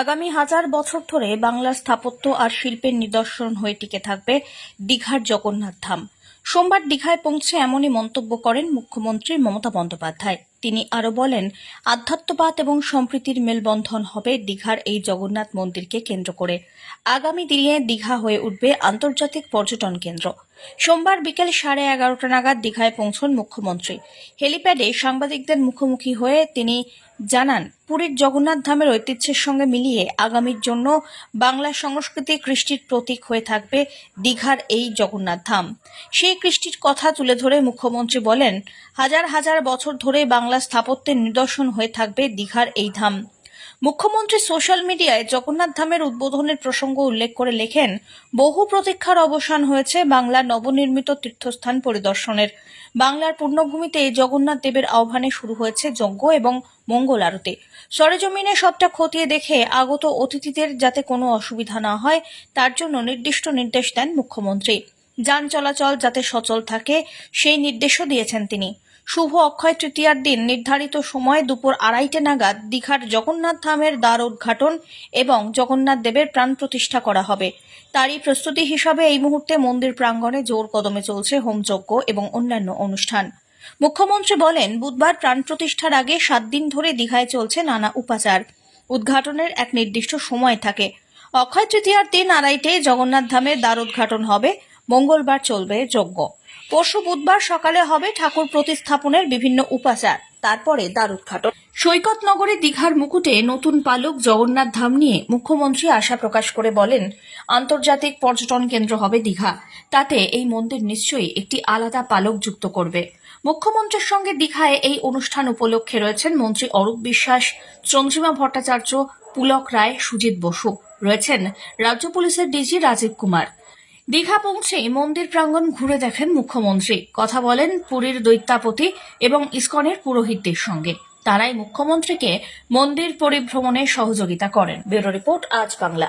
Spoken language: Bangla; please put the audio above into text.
আগামী হাজার বছর ধরে বাংলার স্থাপত্য আর শিল্পের নিদর্শন হয়ে টিকে থাকবে দীঘার জগন্নাথ ধাম। সোমবার দীঘায় পৌঁছে এমনই মন্তব্য করেন মুখ্যমন্ত্রী মমতা বন্দ্যোপাধ্যায়। তিনি আরও বলেন, আধ্যাত্মবাদ এবং সম্প্রীতির মেলবন্ধন হবে দীঘার এই জগন্নাথ মন্দিরকে কেন্দ্র করে। আগামী দিনে দীঘা হয়ে উঠবে আন্তর্জাতিক পর্যটন কেন্দ্র। সোমবার বিকেল সাড়ে এগারোটা নাগাদ দীঘায় পৌঁছন মুখ্যমন্ত্রী। হেলিপ্যাডে সাংবাদিকদের মুখোমুখি হয়ে তিনি জানান, পুরীর জগন্নাথ ধামের ঐতিহ্যের সঙ্গে মিলিয়ে আগামীর জন্য বাংলা সংস্কৃতি কৃষ্টির প্রতীক হয়ে থাকবে দীঘার এই জগন্নাথ ধাম। সেই কৃষ্টির কথা তুলে ধরে মুখ্যমন্ত্রী বলেন, হাজার হাজার বছর ধরে বাংলা স্থাপত্যের নিদর্শন হয়ে থাকবে দীঘার এই ধাম। মুখ্যমন্ত্রী সোশ্যাল মিডিয়ায় জগন্নাথ ধামের উদ্বোধনের প্রসঙ্গ উল্লেখ করে লেখেন, বহু প্রতীক্ষার অবসান হয়েছে বাংলার নবনির্মিত তীর্থস্থান পরিদর্শনের। বাংলার পূর্ণভূমিতে জগন্নাথ দেবের আহ্বানে শুরু হয়েছে যজ্ঞ এবং মঙ্গল আরতি। সরেজমিনে সবটা খতিয়ে দেখে আগত অতিথিদের যাতে কোনো অসুবিধা না হয়, তার জন্য নির্দিষ্ট নির্দেশ দেন মুখ্যমন্ত্রী। যান চলাচল যাতে সচল থাকে, সেই নির্দেশও দিয়েছেন তিনি। শুভ অক্ষয় তৃতীয়ার দিন নির্ধারিত সময় দুপুর আড়াইটে নাগাদ দীঘার জগন্নাথ ধামের দ্বার উদ্ঘাটন এবং জগন্নাথ দেবের প্রাণ প্রতিষ্ঠা করা হবে। তারই প্রস্তুতি হিসাবে এই মুহূর্তে মন্দির প্রাঙ্গণে জোর কদমে চলছে হোমযজ্ঞ এবং অন্যান্য অনুষ্ঠান। মুখ্যমন্ত্রী বলেন, বুধবার প্রাণ প্রতিষ্ঠার আগে সাত দিন ধরে দীঘায় চলছে নানা উপাচার। উদ্ঘাটনের এক নির্দিষ্ট সময় থাকে। অক্ষয় তৃতীয়ার দিন আড়াইটে জগন্নাথ ধামের দ্বার উদ্ঘাটন হবে। মঙ্গলবার চলবে যজ্ঞ। পরশু বুধবার সকালে হবে ঠাকুর প্রতিস্থাপনের বিভিন্ন উপাচার। তারপরে দ্বার উদ্ঘাটন সৈকত নগরে দীঘার মুকুটে নতুন পালক জগন্নাথ ধাম নিয়ে মুখ্যমন্ত্রী আশা প্রকাশ করে বলেন, আন্তর্জাতিক পর্যটন কেন্দ্র হবে দীঘা। তাতে এই মন্দির নিশ্চয়ই একটি আলাদা পালক যুক্ত করবে। মুখ্যমন্ত্রীর সঙ্গে দীঘায় এই অনুষ্ঠান উপলক্ষে রয়েছেন মন্ত্রী অরূপ বিশ্বাস, চন্দ্রিমা ভট্টাচার্য, পুলক রায়, সুজিত বসু। রয়েছেন রাজ্য পুলিশের ডিজি রাজীব কুমার। দীঘা পৌঁছে মন্দির প্রাঙ্গণ ঘুরে দেখেন মুখ্যমন্ত্রী। কথা বলেন পুরীর দৈত্যাপতি এবং ইসকনের পুরোহিতদের সঙ্গে। তারাই মুখ্যমন্ত্রীকে মন্দির পরিভ্রমণে সহযোগিতা করেন। ব্যুরো রিপোর্ট আজ বাংলা।